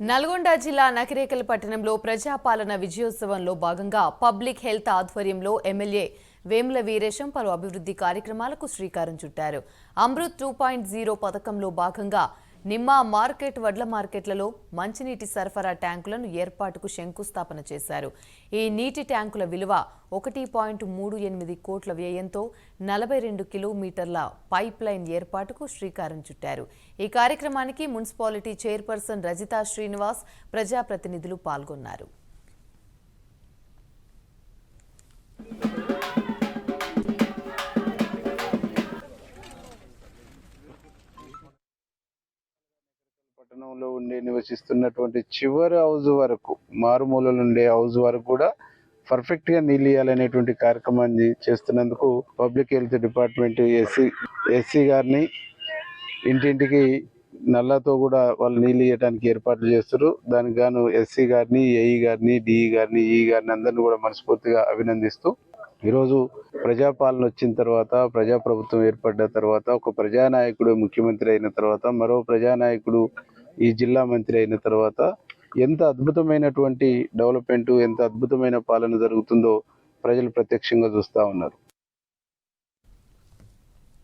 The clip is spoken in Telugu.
నల్గొండ జిల్లా నకిరేకల్ పట్టణంలో ప్రజాపాలన విజయోత్సవంలో భాగంగా పబ్లిక్ హెల్త్ ఆధ్వర్యంలో ఎమ్మెల్యే వేముల వీరేశం పలు అభివృద్ధి కార్యక్రమాలకు శ్రీకారం చుట్టారు. అమృత్ టూ పాయింట్ జీరో పథకంలో భాగంగా నిమ్మ మార్కెట్ వడ్ల మార్కెట్లలో మంచినీటి సరఫరా ట్యాంకులను ఏర్పాటుకు శంకుస్థాపన చేశారు. ఈ నీటి ట్యాంకుల విలువ ఒకటి పాయింట్ మూడు ఎనిమిది కోట్ల వ్యయంతో నలభై రెండు కిలోమీటర్ల పైప్ లైన్ ఏర్పాటుకు శ్రీకారం చుట్టారు. ఈ కార్యక్రమానికి మున్సిపాలిటీ చైర్పర్సన్ రజితా శ్రీనివాస్ ప్రజాప్రతినిధులు పాల్గొన్నారు. పట్టణంలో ఉండే నివసిస్తున్నటువంటి చివరి హౌస్ వరకు మారుమూలలు ఉండే హౌస్ వరకు కూడా పర్ఫెక్ట్గా నీళ్ళు ఇవ్వాలనేటువంటి కార్యక్రమాన్ని చేస్తున్నందుకు public health department SC SC గారిని ఇంటింటికి నల్లతో కూడా వాళ్ళు నీళ్ళు ఇవ్వడానికి ఏర్పాట్లు చేస్తారు దానికి గాను ఎస్సీ గారిని ఏఈ గారిని డిఈ గారిని ఈ గారిని అందరిని కూడా మనస్ఫూర్తిగా అభినందిస్తూ ఈరోజు ప్రజాపాలన వచ్చిన తర్వాత ప్రజాప్రభుత్వం ఏర్పడ్డ తర్వాత ఒక ప్రజానాయకుడు ముఖ్యమంత్రి అయిన తర్వాత మరో ప్రజానాయకుడు ఈ జిల్లా మంత్రి అయిన తర్వాత ఎంత అద్భుతమైనటువంటి డెవలప్మెంట్ ఎంత అద్భుతమైన పాలన జరుగుతుందో ప్రజలు ప్రత్యక్షంగా చూస్తూ ఉన్నారు.